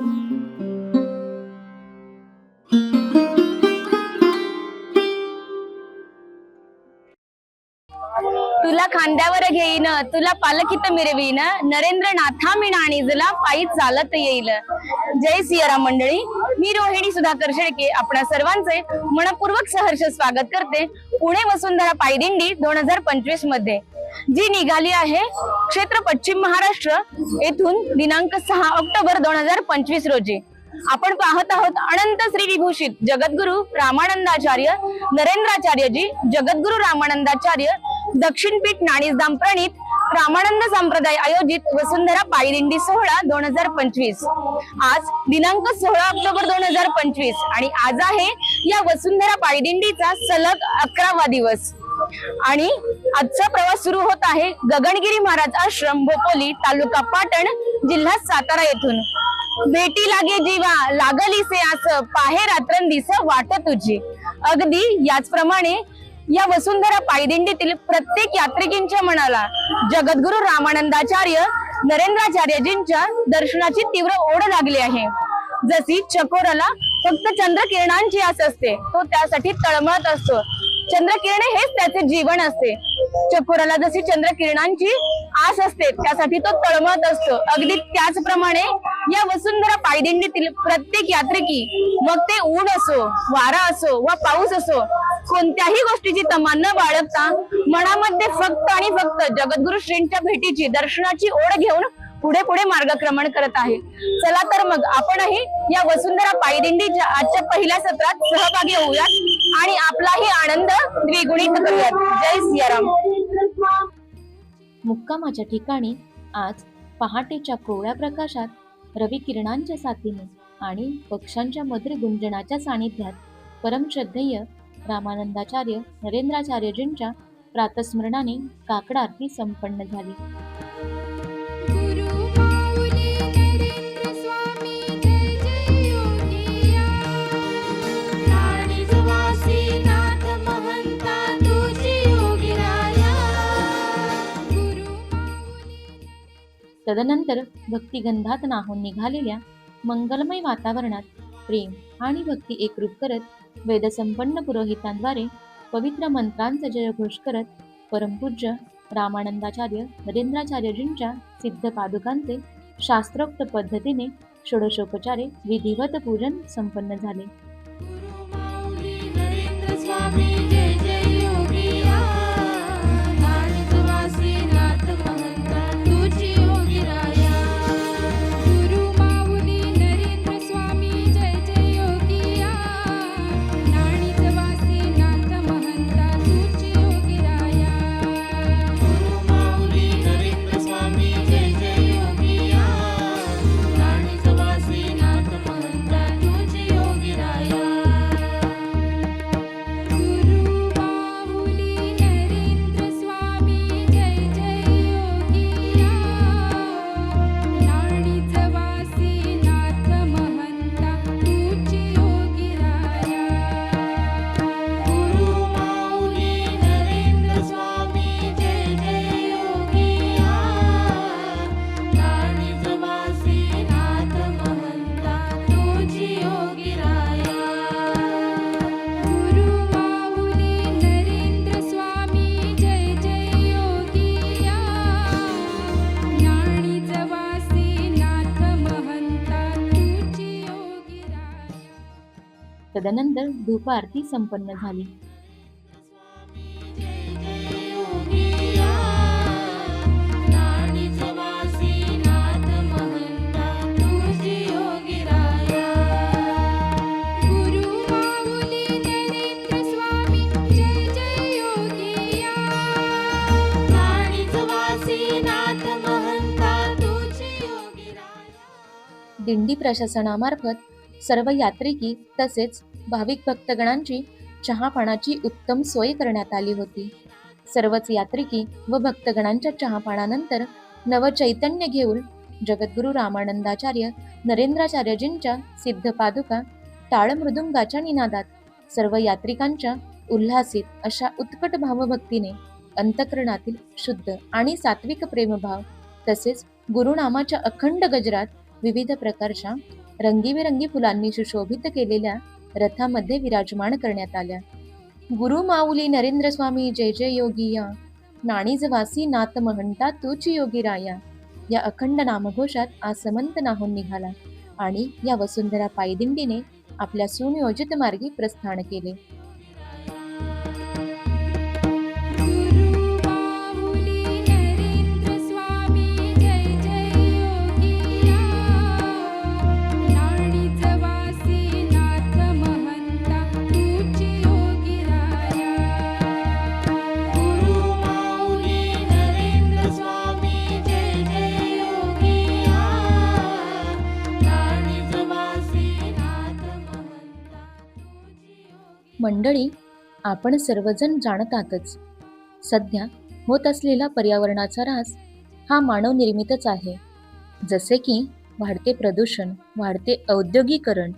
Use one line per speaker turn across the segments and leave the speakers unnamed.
तुला खांद्यावर घेईन तुला पालखीत मिरवीन नरेंद्र नाथा मी नाणीजला पायी चालत येईल. जय सियाराम मंडळी. मी रोहिणी सुधाकर शेळके आपणा सर्वांचे मनपूर्वक सहर्ष स्वागत करते. पुणे वसुंधरा पायदिंडी दोन हजार पंचवीसमध्ये. जी निघाली आहे क्षेत्र पश्चिम महाराष्ट्र येथून दिनांक सहा ऑक्टोबर दोन हजार पंचवीस रोजी. आपण पाहत आहोत अनंत श्री विभूषित जगद्गुरु रामानंदाचार्य नरेंद्राचार्यजी जगद्गुरु रामानंदाचार्य दक्षिणपीठ नाणीसदाम प्रणित रामानंद संप्रदाय आयोजित वसुंधरा पायदिंडी सोहळा दोन हजार पंचवीस. आज दिनांक सोळा ऑक्टोबर दोन हजार पंचवीस आणि आज आहे या वसुंधरा पायदिंडीचा सलग अकरावा दिवस. आणि आजचा प्रवास सुरू होत आहे गगनगिरी महाराज आश्रम भोपोली तालुका पाटण जिल्हा सातारा येथून. भेटी लागे जीवा लागली से आस पाहे रात्रंदिस वाट तुझी. अगदी याचप्रमाणे या वसुंधरा पायदिंडीतील प्रत्येक यात्रिकींच्या मनाला जगद्गुरु रामानंदाचार्य नरेंद्राचार्यजींच्या दर्शनाची तीव्र ओढ लागली आहे. जशी चकोराला फक्त चंद्रकिरणांची आस असते तो त्यासाठी तळमळत असतो. चंद्रकिरणे हेच त्याचे जीवन असते. चकोराला जशी चंद्रकिरणांची आस असते त्यासाठी तो तळमळत असतो. अगदी त्याचप्रमाणे या वसुंधरा पायदिंडीतील प्रत्येक यात्रिकी मग ते ऊन असो वारा असो वा पाऊस असो कोणत्याही गोष्टीची तमा न बाळगता मनामध्ये फक्त आणि फक्त जगद्गुरु श्रींच्या भेटीची दर्शनाची ओढ घेऊन पुढे पुढे मार्गक्रमण करत आहे. चला तर मग आपणही या वसुंधरा पायदिंडीच्या आजच्या पहिल्या सत्रात सहभागी होऊयात. आणि आपलाही आनंद द्विगुणित करूयात. जय सियाराम.
मुक्कामाच्या ठिकाणी आज पहाटेच्या कोवळ्या प्रकाशात रवी किरणांच्या साथीने आणि पक्ष्यांच्या मधुर गुंजनाच्या सानिध्यात परमश्रद्धेय रामानंदाचार्य नरेंद्राचार्यजींच्या प्रातस्मरणाने काकड आरती संपन्न झाली. तदनंतर भक्तिगंधात नाहून निघालेल्या मंगलमय वातावरणात प्रेम आणि भक्ती एकरूप करत वेदसंपन्न पुरोहितांद्वारे पवित्र मंत्रांचा जयघोष करत परमपूज्य रामानंदाचार्य नरेंद्राचार्यजींच्या सिद्ध पादुकांचे शास्त्रोक्त पद्धतीने षोडशोपचारे विधिवत पूजन संपन्न झाले. तदनंतर धूप आरती संपन्न झाली. दिंडी प्रशासनामार्फत सर्व यात्रिकी तसेच भाविक भक्तगणांची चहापानाची उत्तम सोय करण्यात आली होती. सर्वच यात्रिकी व भक्तगणांच्या चहापानानंतर नवचैतन्य घेऊन जगद्गुरु रामानंदाचार्य नरेंद्राचार्यजींच्या सिद्ध पादुका टाळ मृदुंगाच्या निनादात सर्व यात्रिकांच्या उल्हासित अशा उत्कट भावभक्तीने अंतकरणातील शुद्ध आणि सात्विक प्रेमभाव तसेच गुरुनामाच्या अखंड गजरात विविध प्रकारच्या रंगीबेरंगी फुलांनी सुशोभित केलेल्या रथामध्ये विराजमान करण्यात आल्या. गुरु माऊली नरेंद्र स्वामी जय जय योगिया या नाणीजवासी नाथ महंता तूच योगी राया या अखंड नामघोषात आज समंत नाहून निघाला आणि या वसुंधरा पायदिंडीने आपल्या सुनियोजित मार्गी प्रस्थान केले. मंडळी आपण सर्वजण जाणतातच. सध्या होत असलेला पर्यावरणाचा ऱ्हास हा मानव निर्मितच आहे. जसे की वाढते प्रदूषण वाढते औद्योगिकरण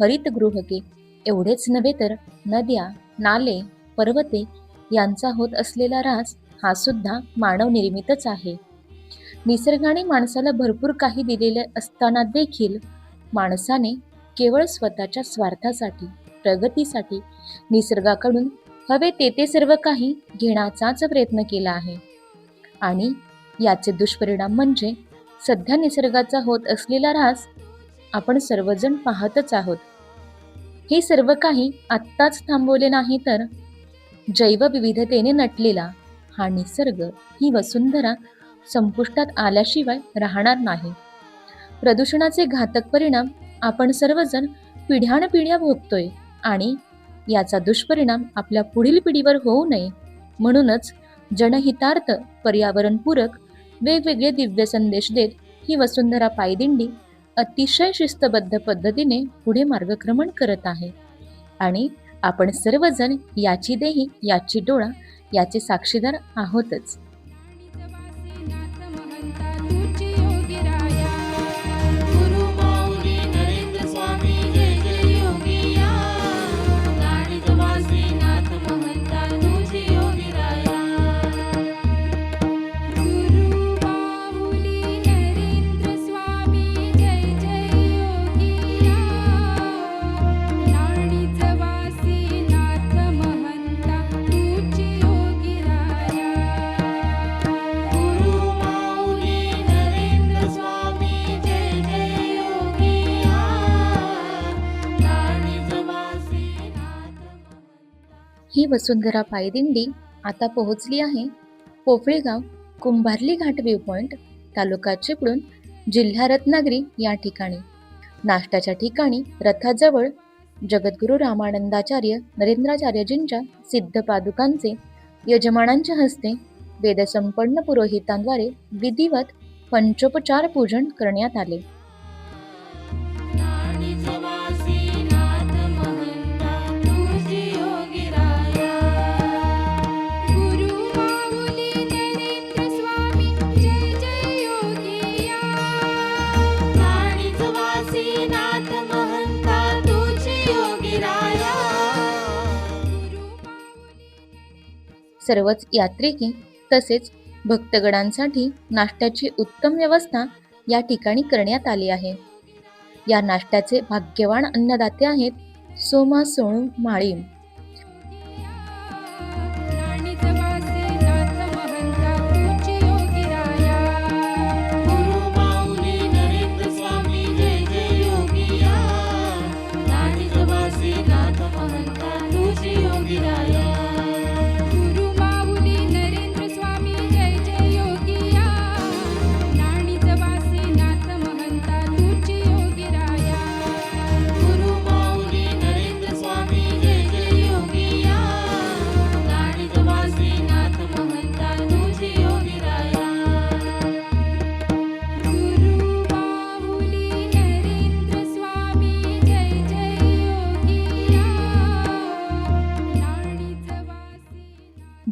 हरितगृहके एवढेच नव्हे तर नद्या नाले पर्वते यांचा होत असलेला ऱ्हास हा सुद्धा मानवनिर्मितच आहे. निसर्गाने माणसाला भरपूर काही दिलेले असताना देखील माणसाने केवळ स्वतःच्या स्वार्थासाठी प्रगतीसाठी निसर्गाकडून हवे ते ते सर्व काही घेण्याचाच प्रयत्न केला आहे. आणि याचे दुष्परिणाम म्हणजे सध्या निसर्गाचा होत असलेला ऱ्हास आपण सर्वजण पाहतच आहोत. हे सर्व काही आत्ताच थांबवले नाही तर जैवविविधतेने नटलेला हा निसर्ग ही वसुंधरा संपुष्टात आल्याशिवाय राहणार नाही. प्रदूषणाचे घातक परिणाम आपण सर्वजण पिढ्यानपिढ्या भोगतोय. आणि याचा दुष्परिणाम आपल्या पुढील पिढीवर होऊ नये म्हणूनच जनहितार्थ पर्यावरणपूरक वेगवेगळे दिव्य संदेश देत ही वसुंधरा पायदिंडी अतिशय शिस्तबद्ध पद्धतीने पुढे मार्गक्रमण करत आहे. आणि आपण सर्वजण याची देही याची डोळा याचे साक्षीदार आहोतच. ही वसुंधरा पायदिंडी आता पोहोचली आहे. पोफळेगाव कुंभारली घाट व्ह्यू पॉईंट तालुका चिपळूण जिल्हा रत्नागिरी या ठिकाणी. नाश्त्याच्या ठिकाणी रथाजवळ जगद्गुरू रामानंदाचार्य नरेंद्राचार्यजींच्या सिद्ध पादुकांचे यजमानांच्या हस्ते वेदसंपन्न पुरोहितांद्वारे विधिवत पंचोपचार पूजन करण्यात आले. सर्वच यात्रिकी तसेच भक्तगणांसाठी नाश्त्याची उत्तम व्यवस्था या ठिकाणी करण्यात आली आहे या नाश्त्याचे भाग्यवान अन्नदाते आहेत सोमा सोनू माळीम
Yeah.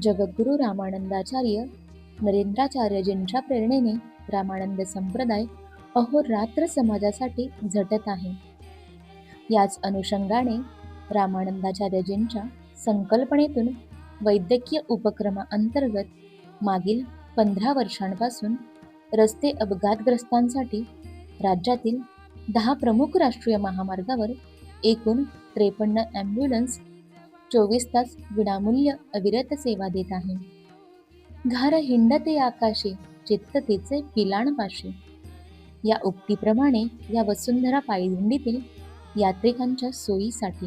जगद्गुरू रामानंदाचार्य नरेंद्राचार्यजींच्या प्रेरणेने रामानंद संप्रदाय अहोरात्र समाजासाठी झटत आहे. याच अनुषंगाने रामानंदाचार्यजींच्या संकल्पनेतून वैद्यकीय उपक्रमाअंतर्गत मागील पंधरा वर्षांपासून रस्ते अपघातग्रस्तांसाठी राज्यातील दहा प्रमुख राष्ट्रीय महामार्गावर एकूण त्रेपन्न ॲम्ब्युलन्स चोवीस तास विनामूल्य अविरत सेवा देत आहे. घार हिंडते आकाशे चित्ततेचे पिलाणपाशी या उक्तीप्रमाणे या वसुंधरा पायदिंडीतील यात्रिकांच्या सोयीसाठी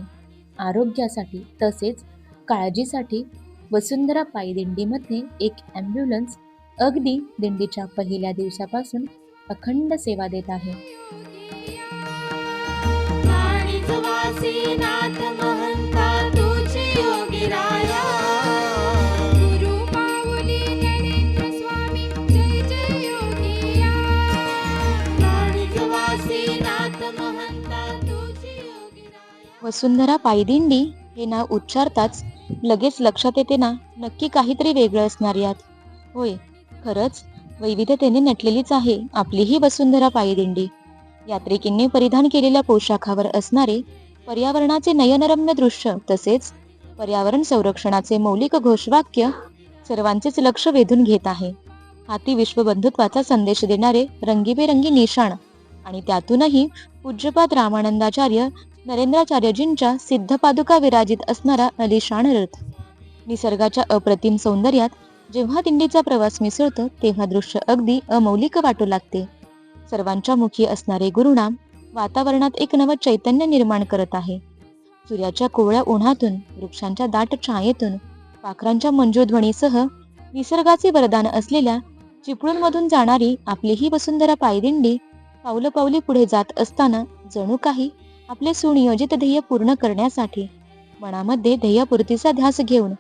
आरोग्यासाठी तसेच काळजीसाठी वसुंधरा पायदिंडीमध्ये एक ॲम्ब्युलन्स अगदी दिंडीच्या पहिल्या दिवसापासून अखंड सेवा देत आहे. वसुंधरा पायदिंडी हे नाव उच्चारताच लगेच लक्षात येते ना नक्की काहीतरी वेगळं असणार यात. होय खरंच वैविध्यतेने नटलेलीच आहे आपली ही वसुंधरा पायदिंडी. यात्रिकींनी परिधान केलेल्या पोशाखावर असणारे पर्यावरणाचे नयनरम्य दृश्य तसेच पर्यावरण संरक्षणाचे मौलिक घोषवाक्य सर्वांचेच लक्ष वेधून घेत आहे. हाती विश्वबंधुत्वाचा संदेश देणारे रंगीबेरंगी निशाण आणि त्यातूनही पूज्यपाद रामानंदाचार्य नरेंद्राचार्यजींच्या सिद्धपादुका विराजित असणारा अलिशान रथ. निसर्गाच्या अप्रतिम सौंदर्यात जेव्हा दिंडीचा प्रवास मिसळतो तेव्हा दृश्य अगदी अमौलिक वाटू लागते. सर्वांच्या मुखी असणारे गुरुनाम वातावरणात एक नवं चैतन्य निर्माण करत आहे. सूर्याच्या कोवळ्या उन्हातून वृक्षांच्या दाट छायेतून पाखरांच्या मंजूध्वनीसह निसर्गाचे वरदान असलेल्या चिपळूणमधून जाणारी आपली ही वसुंधरा पायदिंडी पावलं पावली पुढे जात असताना जणू काही आपले सुनियोजित ध्येय पूर्ण करण्यासाठी मनामध्ये ध्येयपूर्तीचा ध्यास घेऊन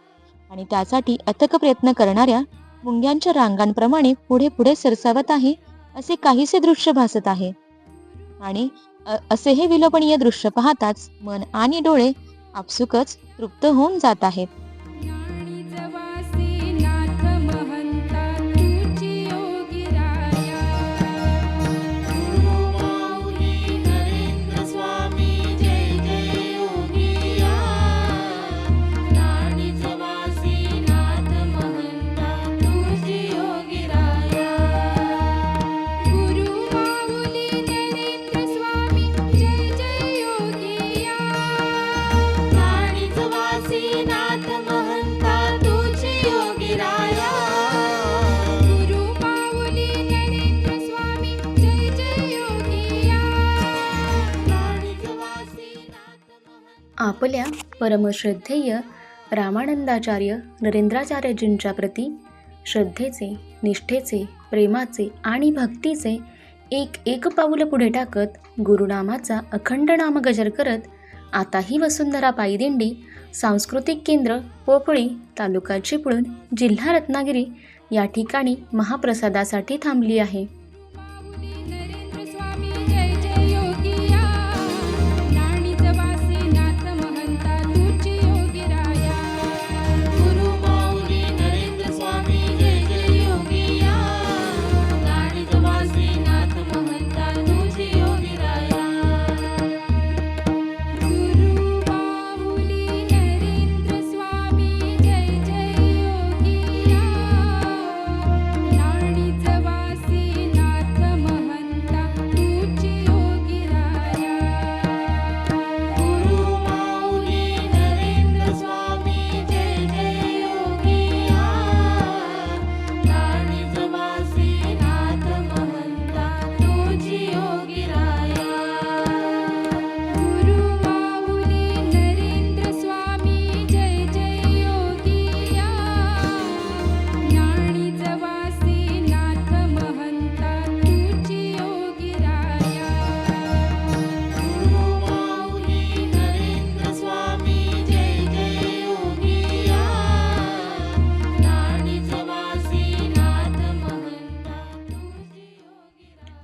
आणि त्यासाठी अथक प्रयत्न करणाऱ्या मुंग्यांच्या रांगांप्रमाणे पुढे पुढे सरसावत आहे असे काहीसे दृश्य भासत आहे. आणि असे हे विलोपनीय दृश्य पाहताच मन आणि डोळे आपसुकच तृप्त होऊन जात आहेत. परमश्रद्धेय रामानंदाचार्य नरेंद्राचार्यजींच्या प्रती श्रद्धेचे निष्ठेचे प्रेमाचे आणि भक्तीचे एक एक पाऊल पुढे टाकत गुरुनामाचा अखंड नामगजर करत आता ही वसुंधरा पायदिंडी सांस्कृतिक केंद्र पोपळी तालुका चिपळूण जिल्हा रत्नागिरी या ठिकाणी महाप्रसादासाठी थांबली आहे.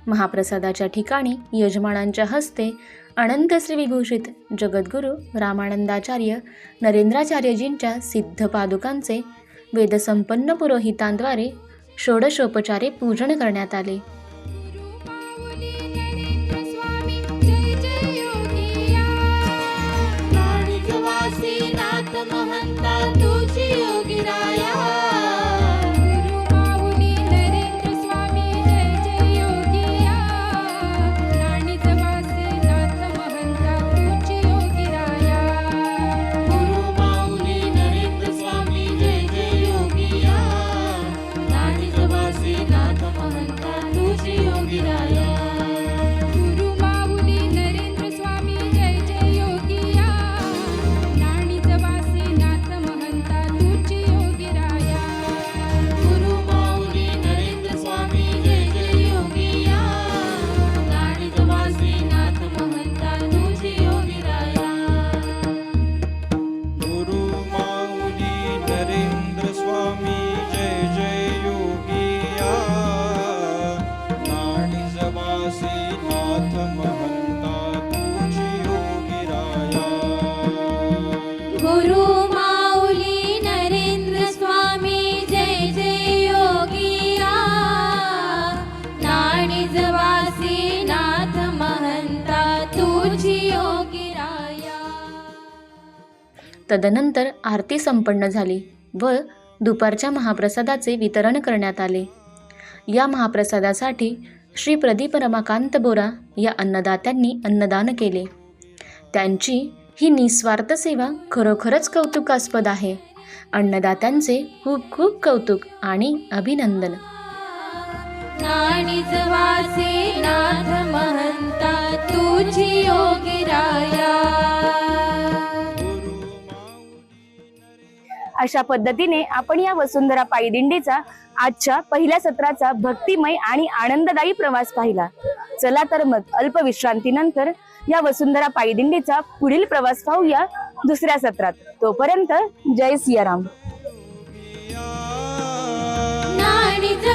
महाप्रसादाच्या ठिकाणी यजमानांच्या हस्ते अनंत श्रीविभूषित जगद्गुरू रामानंदाचार्य नरेंद्राचार्यजींच्या सिद्ध पादुकांचे वेदसंपन्न पुरोहितांद्वारे षोडशोपचारे पूजन करण्यात आले.
तदनंतर आरती संपन्न झाली व दुपारच्या महाप्रसादाचे वितरण करण्यात आले. या महाप्रसादासाठी श्री प्रदीप रमाकांत बोरा या अन्नदात्यांनी अन्नदान केले. त्यांची ही निस्वार्थ सेवा खरोखरच कौतुकास्पद आहे. अन्नदात्यांचे खूप खूप कौतुक आणि अभिनंदन.
नाथ महंता तुझी योगी राया
अशा पद्धतीने आपण या वसुंधरा पायी दिंडीचा आजच्या पहिल्या सत्राचा भक्तिमय आणि आनंददायी प्रवास पाहिला. चला तर मग अल्प विश्रांतीनंतर या वसुंधरा पायी दिंडीचा पुढील प्रवास पाहूया दुसऱ्या सत्रात. तोपर्यंत जय सियाराम.
नाणीच